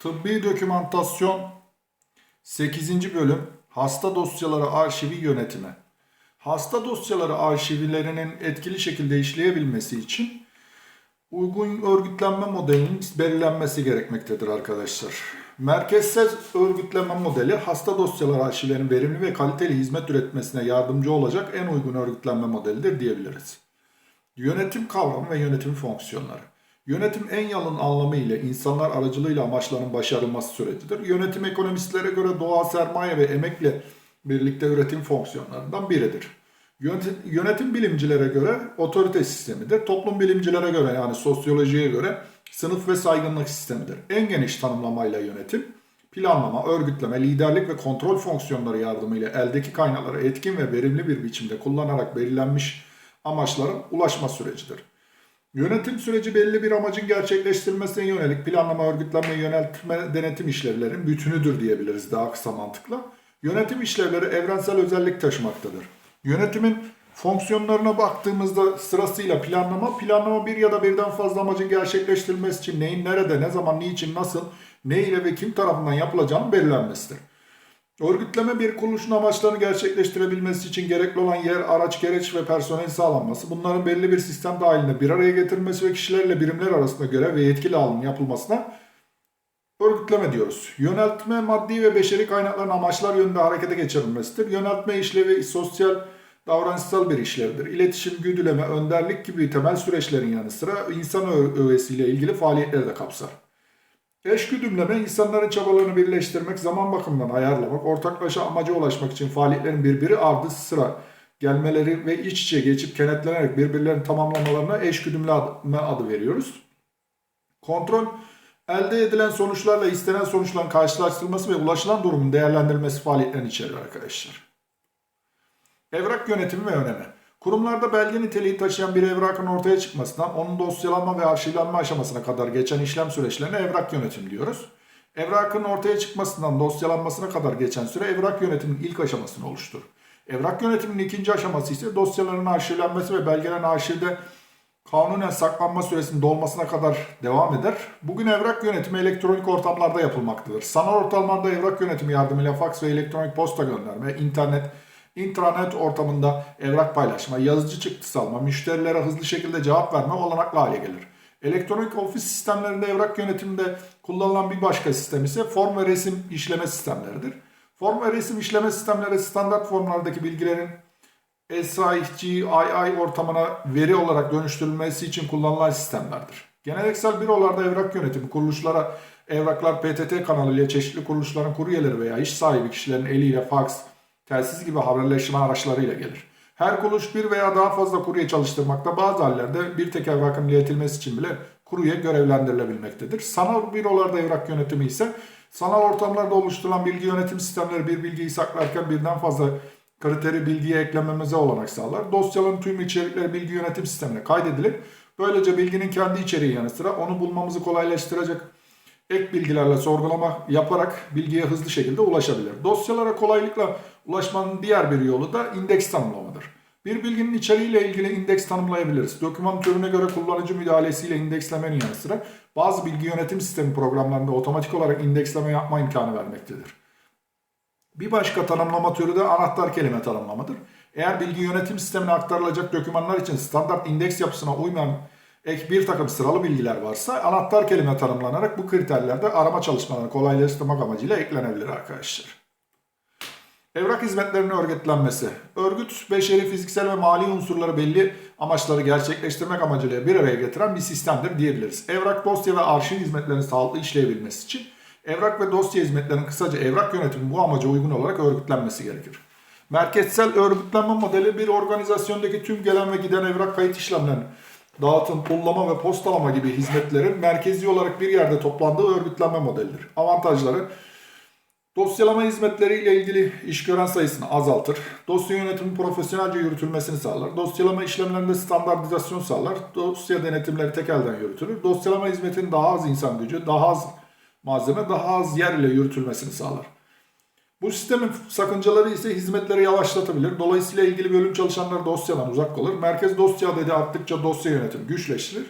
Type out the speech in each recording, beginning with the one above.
Tıbbi dokümantasyon 8. bölüm hasta dosyaları arşivi yönetimi. Hasta dosyaları arşivlerinin etkili şekilde işleyebilmesi için uygun örgütlenme modelinin belirlenmesi gerekmektedir arkadaşlar. Merkezsel örgütlenme modeli hasta dosyaları arşivlerinin verimli ve kaliteli hizmet üretmesine yardımcı olacak en uygun örgütlenme modelidir diyebiliriz. Yönetim kavramı ve yönetim fonksiyonları. Yönetim en yalın anlamıyla insanlar aracılığıyla amaçların başarılması sürecidir. Yönetim ekonomistlere göre doğal sermaye ve emekle birlikte üretim fonksiyonlarından biridir. Yönetim, yönetim bilimcilere göre otorite sistemidir. Toplum bilimcilere göre yani sosyolojiye göre sınıf ve saygınlık sistemidir. En geniş tanımlamayla yönetim, planlama, örgütleme, liderlik ve kontrol fonksiyonları yardımıyla eldeki kaynakları etkin ve verimli bir biçimde kullanarak belirlenmiş amaçların ulaşma sürecidir. Yönetim süreci belli bir amacın gerçekleştirilmesine yönelik planlama, örgütlenme, yöneltme, denetim işlevlerinin bütünüdür diyebiliriz daha kısa mantıkla. Yönetim işlevleri evrensel özellik taşımaktadır. Yönetimin fonksiyonlarına baktığımızda sırasıyla planlama, planlama bir ya da birden fazla amacın gerçekleştirilmesi için neyin nerede, ne zaman, niçin, nasıl, ne ile ve kim tarafından yapılacağının belirlenmesidir. Örgütleme bir kuruluşun amaçlarını gerçekleştirebilmesi için gerekli olan yer, araç, gereç ve personel sağlanması, bunların belli bir sistem dahilinde bir araya getirilmesi ve kişilerle birimler arasında görev ve yetkili alım yapılmasına örgütleme diyoruz. Yöneltme maddi ve beşeri kaynakların amaçlar yönünde harekete geçirilmesidir. Yöneltme işlevi sosyal davranışsal bir işlevdir. İletişim, güdüleme, önderlik gibi temel süreçlerin yanı sıra insan öğesiyle ilgili faaliyetleri de kapsar. Eşgüdümleme insanların çabalarını birleştirmek, zaman bakımından ayarlamak, ortaklaşa amaca ulaşmak için faaliyetlerin birbiri ardı sıra gelmeleri ve iç içe geçip kenetlenerek birbirlerini tamamlamalarına eşgüdümleme adı veriyoruz. Kontrol, elde edilen sonuçlarla istenen sonuçların karşılaştırılması ve ulaşılan durumun değerlendirilmesi faaliyetlerini içerir arkadaşlar. Evrak yönetimi ve önemi. Kurumlarda belge niteliği taşıyan bir evrakın ortaya çıkmasından onun dosyalanma ve arşivlenme aşamasına kadar geçen işlem süreçlerine evrak yönetim diyoruz. Evrakın ortaya çıkmasından dosyalanmasına kadar geçen süre evrak yönetiminin ilk aşamasını oluşturur. Evrak yönetiminin ikinci aşaması ise dosyaların arşivlenmesi ve belgelerin arşivde kanunen saklanma süresinin dolmasına kadar devam eder. Bugün evrak yönetimi elektronik ortamlarda yapılmaktadır. Sanal ortamlarda evrak yönetimi yardımıyla faks ve elektronik posta gönderme, internet, intranet ortamında evrak paylaşma, yazıcı çıktısı alma, müşterilere hızlı şekilde cevap verme olanaklı hale gelir. Elektronik ofis sistemlerinde evrak yönetiminde kullanılan bir başka sistem ise form ve resim işleme sistemleridir. Form ve resim işleme sistemleri standart formlardaki bilgilerin SIGII ortamına veri olarak dönüştürülmesi için kullanılan sistemlerdir. Geleneksel bürolarda evrak yönetimi kuruluşlara evraklar PTT kanalıyla çeşitli kuruluşların kuryeleri veya iş sahibi kişilerin eliyle faks, telsiz gibi haberleşme araçlarıyla gelir. Her kuruluş bir veya daha fazla kurye çalıştırmakta bazı hallerde bir tek evrakın iletilmesi için bile kurye görevlendirilebilmektedir. Sanal bürolarda evrak yönetimi ise sanal ortamlarda oluşturulan bilgi yönetim sistemleri bir bilgiyi saklarken birden fazla kriteri bilgiye eklememize olanak sağlar. Dosyaların tüm içerikleri bilgi yönetim sistemine kaydedilip böylece bilginin kendi içeriği yanı sıra onu bulmamızı kolaylaştıracak ek bilgilerle sorgulama yaparak bilgiye hızlı şekilde ulaşabilir. Dosyalara kolaylıkla ulaşmanın diğer bir yolu da indeks tanımlamadır. Bir bilginin içeriğiyle ilgili indeks tanımlayabiliriz. Doküman türüne göre kullanıcı müdahalesiyle indekslemenin yanı sıra bazı bilgi yönetim sistemi programlarında otomatik olarak indeksleme yapma imkanı vermektedir. Bir başka tanımlama türü de anahtar kelime tanımlamadır. Eğer bilgi yönetim sistemine aktarılacak dokümanlar için standart indeks yapısına uymayan ek bir takım sıralı bilgiler varsa anahtar kelime tanımlanarak bu kriterlerde arama çalışmalarını kolaylaştırmak amacıyla eklenebilir arkadaşlar. Evrak hizmetlerinin örgütlenmesi. Örgüt, beşeri, fiziksel ve mali unsurları belli amaçları gerçekleştirmek amacıyla bir araya getiren bir sistemdir diyebiliriz. Evrak, dosya ve arşiv hizmetlerinin sağlıklı işleyebilmesi için evrak ve dosya hizmetlerinin kısaca evrak yönetimi bu amaca uygun olarak örgütlenmesi gerekir. Merkezsel örgütlenme modeli bir organizasyondaki tüm gelen ve giden evrak kayıt işlemlerinin dağıtım, pullama ve postalama gibi hizmetlerin merkezi olarak bir yerde toplandığı örgütlenme modelidir. Avantajları Dosyalama hizmetleriyle ilgili iş gören sayısını azaltır. Dosya yönetimi profesyonelce yürütülmesini sağlar. Dosyalama işlemlerinde standartizasyon sağlar. Dosya denetimleri tek elden yürütülür. Dosyalama hizmetinin daha az insan gücü, daha az malzeme, daha az yer ile yürütülmesini sağlar. Bu sistemin sakıncaları ise hizmetleri yavaşlatabilir. Dolayısıyla ilgili bölüm çalışanları dosyadan uzak kalır. Merkez dosya adedi arttıkça dosya yönetimi güçleştirir.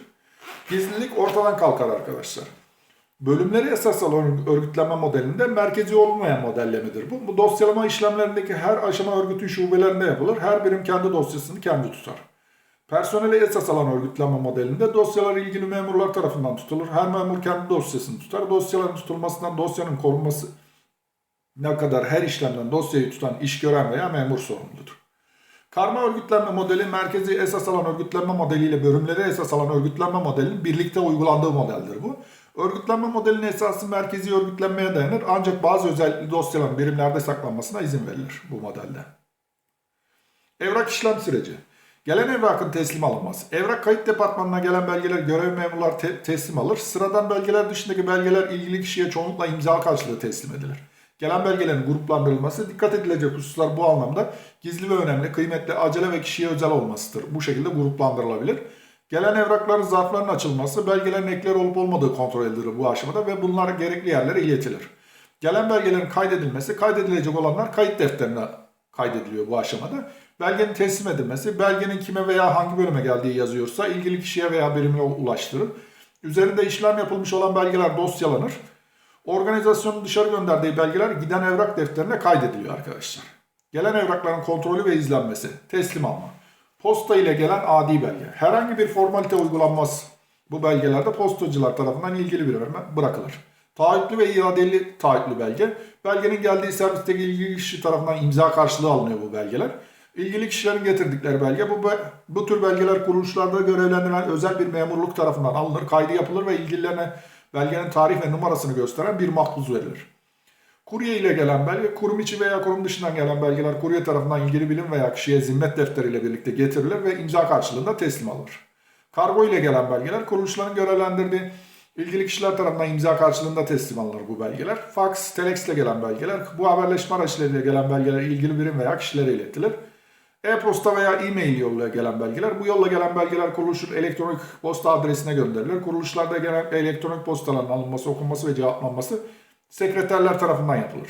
Gizlilik ortadan kalkar arkadaşlar. Bölümleri esas alan örgütlenme modelinde merkezi olmayan modellemedir bu. Bu dosyalama işlemlerindeki her aşama örgütün şubelerinde yapılır. Her birim kendi dosyasını kendi tutar. Personeli esas alan örgütlenme modelinde dosyalar ilgili memurlar tarafından tutulur. Her memur kendi dosyasını tutar. Dosyaların tutulmasından dosyanın korunması ne kadar her işlemden dosyayı tutan iş gören veya memur sorumludur. Karma örgütlenme modeli merkezi esas alan örgütlenme modeliyle bölümleri esas alan örgütlenme modelinin birlikte uygulandığı modeldir bu. Örgütlenme modelinin esası merkezi örgütlenmeye dayanır ancak bazı özellikli dosyaların birimlerde saklanmasına izin verilir bu modelde. Evrak işlem süreci. Gelen evrakın teslim alınması. Evrak kayıt departmanına gelen belgeler görev memurlar te- teslim alır. Sıradan belgeler dışındaki belgeler ilgili kişiye çoğunlukla imza karşılığı teslim edilir. Gelen belgelerin gruplandırılması dikkat edilecek hususlar bu anlamda gizli ve önemli, kıymetli, acele ve kişiye özel olmasıdır. Bu şekilde gruplandırılabilir. Gelen evrakların zarfların açılması, belgelerin ekleri olup olmadığı kontrol edilir bu aşamada ve bunlar gerekli yerlere iletilir. Gelen belgelerin kaydedilmesi, kaydedilecek olanlar kayıt defterine kaydediliyor bu aşamada. Belgenin teslim edilmesi, belgenin kime veya hangi bölüme geldiği yazıyorsa ilgili kişiye veya birimine ulaştırır. Üzerinde işlem yapılmış olan belgeler dosyalanır. Organizasyonun dışarı gönderdiği belgeler giden evrak defterine kaydediliyor arkadaşlar. Gelen evrakların kontrolü ve izlenmesi, teslim alma. Posta ile gelen adi belge. Herhangi bir formalite uygulanmaz. Bu belgelerde postacılar tarafından ilgili birime bırakılır. Taahhütlü ve iadeli taahhütlü belge. Belgenin geldiği servisteki ilgili kişi tarafından imza karşılığı alınıyor bu belgeler. İlgili kişilerin getirdikleri belge bu, bu tür belgeler kuruluşlarda görevlendirilen özel bir memurluk tarafından alınır, kaydı yapılır ve ilgililerine belgenin tarih ve numarasını gösteren bir makbuz verilir. Kurye ile gelen belge, kurum içi veya kurum dışından gelen belgeler kurye tarafından ilgili bilim veya kişiye zimmet defteriyle birlikte getirilir ve imza karşılığında teslim alınır. Kargo ile gelen belgeler kuruluşların görevlendirdiği ilgili kişiler tarafından imza karşılığında teslim alınır bu belgeler. Fax, telex ile gelen belgeler, bu haberleşme araçlarıyla gelen belgeler ilgili birim veya kişilere iletilir. E-posta veya e-mail yoluyla gelen belgeler. Bu yolla gelen belgeler kuruluşun elektronik posta adresine gönderilir. Kuruluşlarda gelen elektronik postaların alınması, okunması ve cevaplanması sekreterler tarafından yapılır.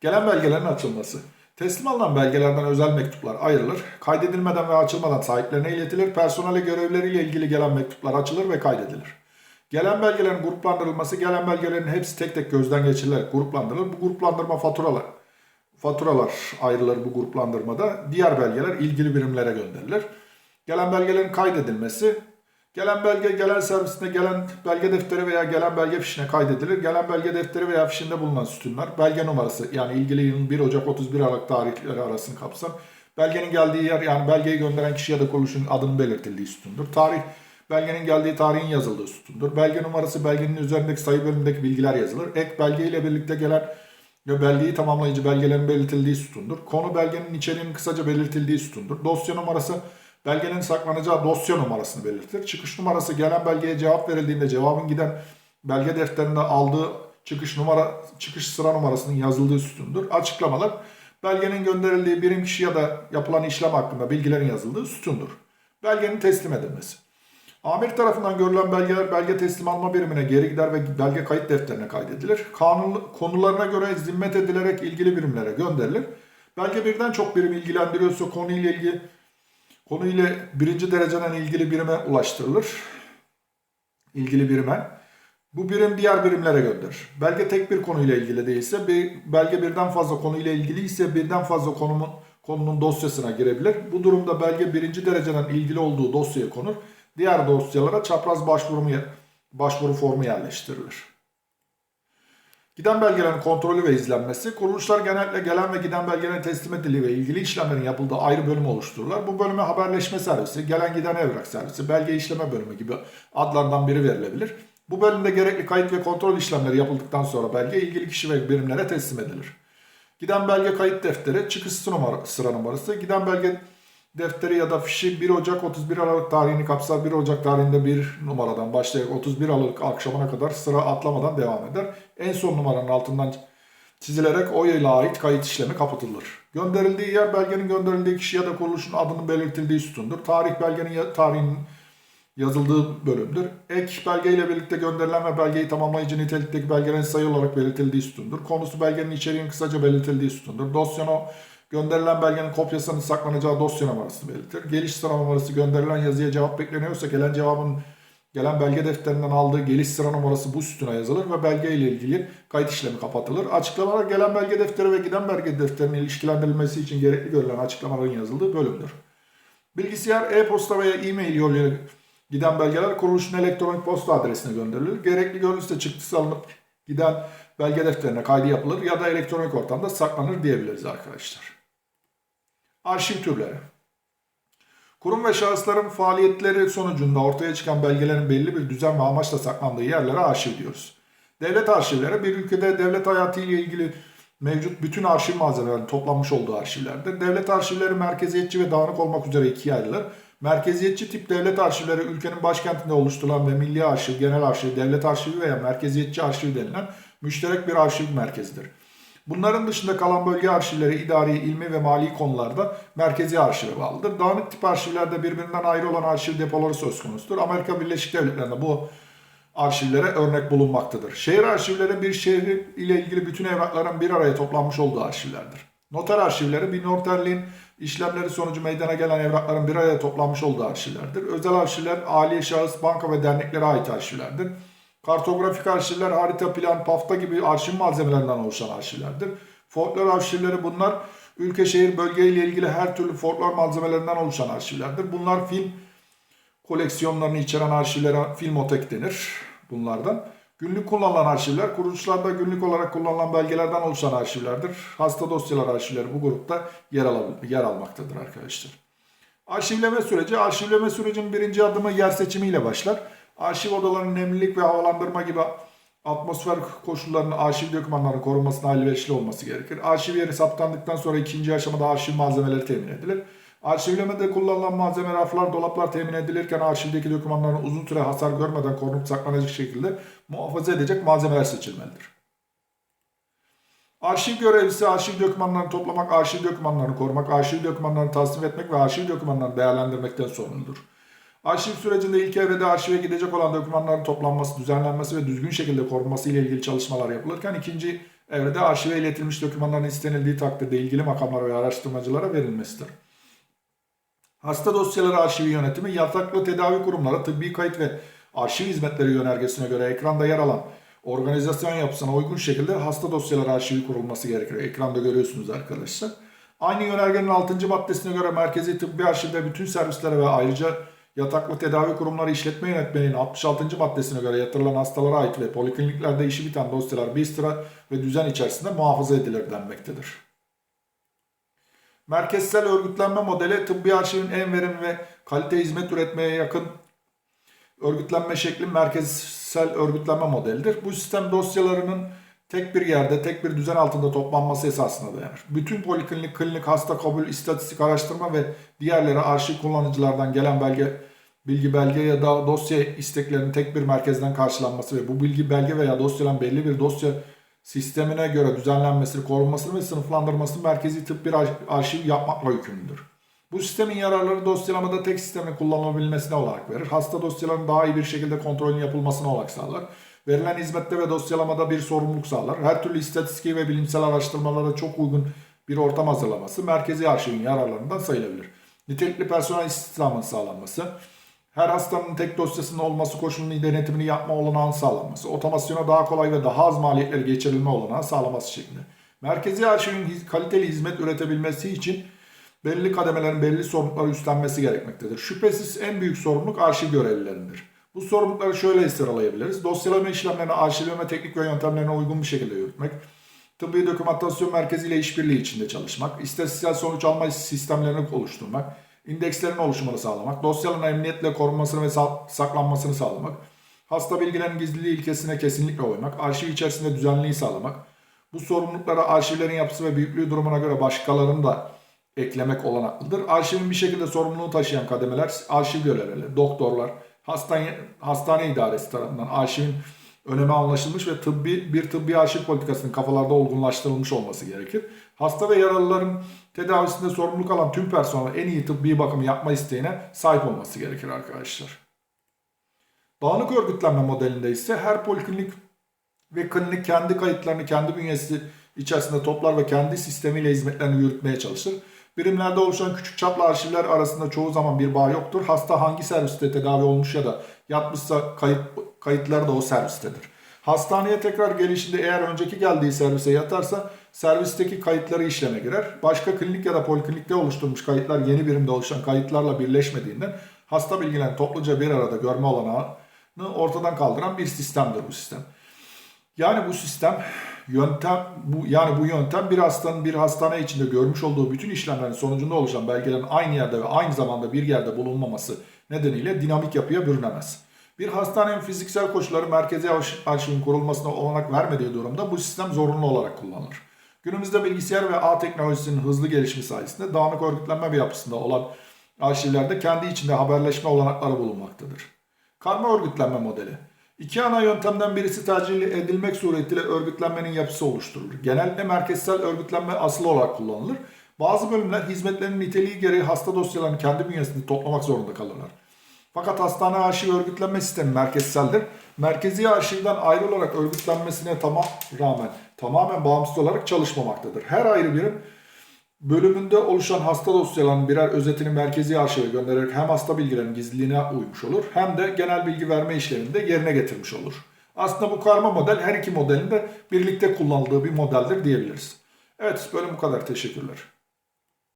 Gelen belgelerin açılması. Teslim alınan belgelerden özel mektuplar ayrılır. Kaydedilmeden ve açılmadan sahiplerine iletilir. Personele görevleriyle ilgili gelen mektuplar açılır ve kaydedilir. Gelen belgelerin gruplandırılması, gelen belgelerin hepsi tek tek gözden geçirilerek gruplandırılır. Bu gruplandırma faturalar, faturalar ayrılır bu gruplandırmada. Diğer belgeler ilgili birimlere gönderilir. Gelen belgelerin kaydedilmesi, gelen belge gelen servisine gelen belge defteri veya gelen belge fişine kaydedilir. Gelen belge defteri veya fişinde bulunan sütunlar, belge numarası yani ilgili yılın 1 Ocak 31 Aralık tarihleri arasını kapsar. Belgenin geldiği yer yani belgeyi gönderen kişi ya da kuruluşun adının belirtildiği sütundur. Tarih belgenin geldiği tarihin yazıldığı sütundur. Belge numarası belgenin üzerindeki sayı bölümündeki bilgiler yazılır. Ek belge ile birlikte gelen belgeyi tamamlayıcı belgelerin belirtildiği sütundur. Konu belgenin içeriğinin kısaca belirtildiği sütundur. Dosya numarası belgenin saklanacağı dosya numarasını belirtir. Çıkış numarası gelen belgeye cevap verildiğinde cevabın giden belge defterinde aldığı çıkış numara çıkış sıra numarasının yazıldığı sütundur. Açıklamalar belgenin gönderildiği birim kişi ya da yapılan işlem hakkında bilgilerin yazıldığı sütundur. Belgenin teslim edilmesi. Amir tarafından görülen belgeler belge teslim alma birimine geri gider ve belge kayıt defterine kaydedilir. Kanun konularına göre zimmet edilerek ilgili birimlere gönderilir. Belge birden çok birim ilgilendiriyorsa konuyla ilgili konuyla birinci dereceden ilgili birime ulaştırılır. İlgili birime. Bu birim diğer birimlere gönderir. Belge tek bir konuyla ilgili değilse, bir belge birden fazla konuyla ilgili ise birden fazla konumun konunun dosyasına girebilir. Bu durumda belge birinci dereceden ilgili olduğu dosyaya konur. Diğer dosyalara çapraz başvuru, başvuru formu yerleştirilir. Giden belgelerin kontrolü ve izlenmesi, kuruluşlar genellikle gelen ve giden belgelerin teslim edildiği ve ilgili işlemlerin yapıldığı ayrı bölüm oluştururlar. Bu bölüme haberleşme servisi, gelen giden evrak servisi, belge işleme bölümü gibi adlardan biri verilebilir. Bu bölümde gerekli kayıt ve kontrol işlemleri yapıldıktan sonra belge ilgili kişi ve birimlere teslim edilir. Giden belge kayıt defteri, çıkış sıra numarası, giden belge defteri ya da fişi 1 Ocak 31 Aralık tarihini kapsar. 1 Ocak tarihinde bir numaradan başlayarak 31 Aralık akşamına kadar sıra atlamadan devam eder. En son numaranın altından çizilerek o yıla ait kayıt işlemi kapatılır. Gönderildiği yer belgenin gönderildiği kişi ya da kuruluşun adının belirtildiği sütundur. Tarih belgenin tarihinin yazıldığı bölümdür. Ek belge ile birlikte gönderilen ve belgeyi tamamlayıcı nitelikteki belgelerin sayı olarak belirtildiği sütundur. Konusu belgenin içeriğinin kısaca belirtildiği sütundur. Dosyanın gönderilen belgenin kopyasının saklanacağı dosya numarasını belirtir. Geliş sıra numarası gönderilen yazıya cevap bekleniyorsa gelen cevabın gelen belge defterinden aldığı geliş sıra numarası bu sütuna yazılır ve belge ile ilgili kayıt işlemi kapatılır. Açıklamalar gelen belge defteri ve giden belge defterinin ilişkilendirilmesi için gerekli görülen açıklamaların yazıldığı bölümdür. Bilgisayar, e-posta veya e-mail yoluyla giden belgeler kuruluşun elektronik posta adresine gönderilir. Gerekli görünüşte çıktısı alınıp giden belge defterine kaydı yapılır ya da elektronik ortamda saklanır diyebiliriz arkadaşlar. Arşiv türleri. Kurum ve şahısların faaliyetleri sonucunda ortaya çıkan belgelerin belli bir düzen ve amaçla saklandığı yerlere arşiv diyoruz. Devlet arşivleri bir ülkede devlet hayatı ile ilgili mevcut bütün arşiv malzemelerinin toplanmış olduğu arşivlerdir. Devlet arşivleri merkeziyetçi ve dağınık olmak üzere ikiye ayrılır. Merkeziyetçi tip devlet arşivleri ülkenin başkentinde oluşturulan ve milli arşiv, genel arşiv, devlet arşivi veya merkeziyetçi arşiv denilen müşterek bir arşiv merkezidir. Bunların dışında kalan bölge arşivleri idari, ilmi ve mali konularda merkezi arşive bağlıdır. Dağınık tip arşivlerde birbirinden ayrı olan arşiv depoları söz konusudur. Amerika Birleşik Devletleri'nde bu arşivlere örnek bulunmaktadır. Şehir arşivleri bir şehir ile ilgili bütün evrakların bir araya toplanmış olduğu arşivlerdir. Noter arşivleri bir noterliğin işlemleri sonucu meydana gelen evrakların bir araya toplanmış olduğu arşivlerdir. Özel arşivler aile, şahıs, banka ve derneklere ait arşivlerdir. Kartografik arşivler harita, plan, pafta gibi arşiv malzemelerinden oluşan arşivlerdir. Folklor arşivleri bunlar ülke, şehir, bölge ile ilgili her türlü folklor malzemelerinden oluşan arşivlerdir. Bunlar film koleksiyonlarını içeren arşivlere filmotek denir bunlardan. Günlük kullanılan arşivler, kuruluşlarda günlük olarak kullanılan belgelerden oluşan arşivlerdir. Hasta dosyalar arşivleri bu grupta yer, al yer almaktadır arkadaşlar. Arşivleme süreci, arşivleme sürecinin birinci adımı yer seçimiyle başlar. Arşiv odalarının nemlilik ve havalandırma gibi atmosfer koşullarının arşiv dokümanlarının korunmasına elverişli olması gerekir. Arşiv yeri saptandıktan sonra ikinci aşamada arşiv malzemeleri temin edilir. Arşivlemede kullanılan malzeme raflar, dolaplar temin edilirken arşivdeki dokümanların uzun süre hasar görmeden korunup saklanacak şekilde muhafaza edecek malzemeler seçilmelidir. Arşiv görevlisi arşiv dokümanlarını toplamak, arşiv dokümanlarını korumak, arşiv dokümanlarını tasnif etmek ve arşiv dokümanlarını değerlendirmekten sorumludur. Arşiv sürecinde ilk evrede arşive gidecek olan dokümanların toplanması, düzenlenmesi ve düzgün şekilde korunması ile ilgili çalışmalar yapılırken ikinci evrede arşive iletilmiş dokümanların istenildiği takdirde ilgili makamlara ve araştırmacılara verilmesidir. Hasta dosyaları arşivi yönetimi yataklı tedavi kurumları tıbbi kayıt ve arşiv hizmetleri yönergesine göre ekranda yer alan organizasyon yapısına uygun şekilde hasta dosyaları arşivi kurulması gerekir. Ekranda görüyorsunuz arkadaşlar. Aynı yönergenin 6. maddesine göre merkezi tıbbi arşivde bütün servislere ve ayrıca yataklı tedavi kurumları işletme yönetmeliğinin 66. maddesine göre yatırılan hastalara ait ve polikliniklerde işi biten dosyalar bir sıra ve düzen içerisinde muhafaza edilir denmektedir. Merkezsel örgütlenme modeli tıbbi arşivin en verim ve kalite hizmet üretmeye yakın örgütlenme şekli merkezsel örgütlenme modelidir. Bu sistem dosyalarının tek bir yerde, tek bir düzen altında toplanması esasına dayanır. Bütün poliklinik, klinik, hasta kabul, istatistik araştırma ve diğerleri arşiv kullanıcılardan gelen belge, bilgi belge ya da dosya isteklerinin tek bir merkezden karşılanması ve bu bilgi belge veya dosyaların belli bir dosya sistemine göre düzenlenmesini, korunmasını ve sınıflandırmasını merkezi tıp bir arşiv yapmakla yükümlüdür. Bu sistemin yararları dosyalamada tek sistemin kullanılabilmesine olarak verir. Hasta dosyaların daha iyi bir şekilde kontrolün yapılmasına olarak sağlar. Verilen hizmette ve dosyalamada bir sorumluluk sağlar. Her türlü istatistiki ve bilimsel araştırmalara çok uygun bir ortam hazırlaması merkezi arşivin yararlarından sayılabilir. Nitelikli personel istihdamının sağlanması, her hastanın tek dosyasının olması koşulunun denetimini yapma olanağının sağlanması, otomasyona daha kolay ve daha az maliyetleri geçirilme olanağı sağlaması şeklinde. Merkezi arşivin kaliteli hizmet üretebilmesi için belli kademelerin belli sorumlulukları üstlenmesi gerekmektedir. Şüphesiz en büyük sorumluluk arşiv görevlilerindir. Bu sorumlulukları şöyle sıralayabiliriz. Dosyalama işlemlerini arşivleme teknik ve yöntemlerine uygun bir şekilde yürütmek, tıbbi dokümantasyon merkeziyle işbirliği içinde çalışmak, istatistiksel sonuç alma sistemlerini oluşturmak, indekslerin oluşumunu sağlamak, dosyaların emniyetle korunmasını ve saklanmasını sağlamak, hasta bilgilerin gizliliği ilkesine kesinlikle uymak, arşiv içerisinde düzenliği sağlamak, bu sorumluluklara arşivlerin yapısı ve büyüklüğü durumuna göre başkalarını da eklemek olanaklıdır. Arşivin bir şekilde sorumluluğu taşıyan kademeler arşiv görevlileri, doktorlar, hastane, hastane idaresi tarafından arşivin önemi anlaşılmış ve tıbbi bir tıbbi arşiv politikasının kafalarda olgunlaştırılmış olması gerekir. Hasta ve yaralıların tedavisinde sorumluluk alan tüm personel en iyi tıbbi bakımı yapma isteğine sahip olması gerekir arkadaşlar. Dağınık örgütlenme modelinde ise her poliklinik ve klinik kendi kayıtlarını kendi bünyesi içerisinde toplar ve kendi sistemiyle hizmetlerini yürütmeye çalışır. Birimlerde oluşan küçük çaplı arşivler arasında çoğu zaman bir bağ yoktur. Hasta hangi serviste tedavi olmuş ya da Yatmışsa kayıt, kayıtları da o servistedir. Hastaneye tekrar gelişinde eğer önceki geldiği servise yatarsa servisteki kayıtları işleme girer. Başka klinik ya da poliklinikte oluşturmuş kayıtlar yeni birimde oluşan kayıtlarla birleşmediğinden hasta bilgilerini topluca bir arada görme olanağını ortadan kaldıran bir sistemdir bu sistem. Yani bu sistem yöntem bu yani bu yöntem bir hastanın bir hastane içinde görmüş olduğu bütün işlemlerin sonucunda oluşan belgelerin aynı yerde ve aynı zamanda bir yerde bulunmaması nedeniyle dinamik yapıya bürünemez. Bir hastanenin fiziksel koşulları merkezi arşivin kurulmasına olanak vermediği durumda bu sistem zorunlu olarak kullanılır. Günümüzde bilgisayar ve ağ teknolojisinin hızlı gelişimi sayesinde dağınık örgütlenme bir yapısında olan arşivlerde kendi içinde haberleşme olanakları bulunmaktadır. Karma örgütlenme modeli. İki ana yöntemden birisi tercih edilmek suretiyle örgütlenmenin yapısı oluşturulur. Genellikle merkezsel örgütlenme asıl olarak kullanılır. Bazı bölümler hizmetlerin niteliği gereği hasta dosyalarını kendi bünyesinde toplamak zorunda kalırlar. Fakat hastane arşiv örgütlenme sistemi merkezseldir. Merkezi arşivden ayrı olarak örgütlenmesine tamam rağmen tamamen bağımsız olarak çalışmamaktadır. Her ayrı birim bölümünde oluşan hasta dosyalarının birer özetini merkezi arşive göndererek hem hasta bilgilerinin gizliliğine uymuş olur hem de genel bilgi verme işlemini de yerine getirmiş olur. Aslında bu karma model her iki modelin de birlikte kullanıldığı bir modeldir diyebiliriz. Evet bölüm bu kadar. Teşekkürler.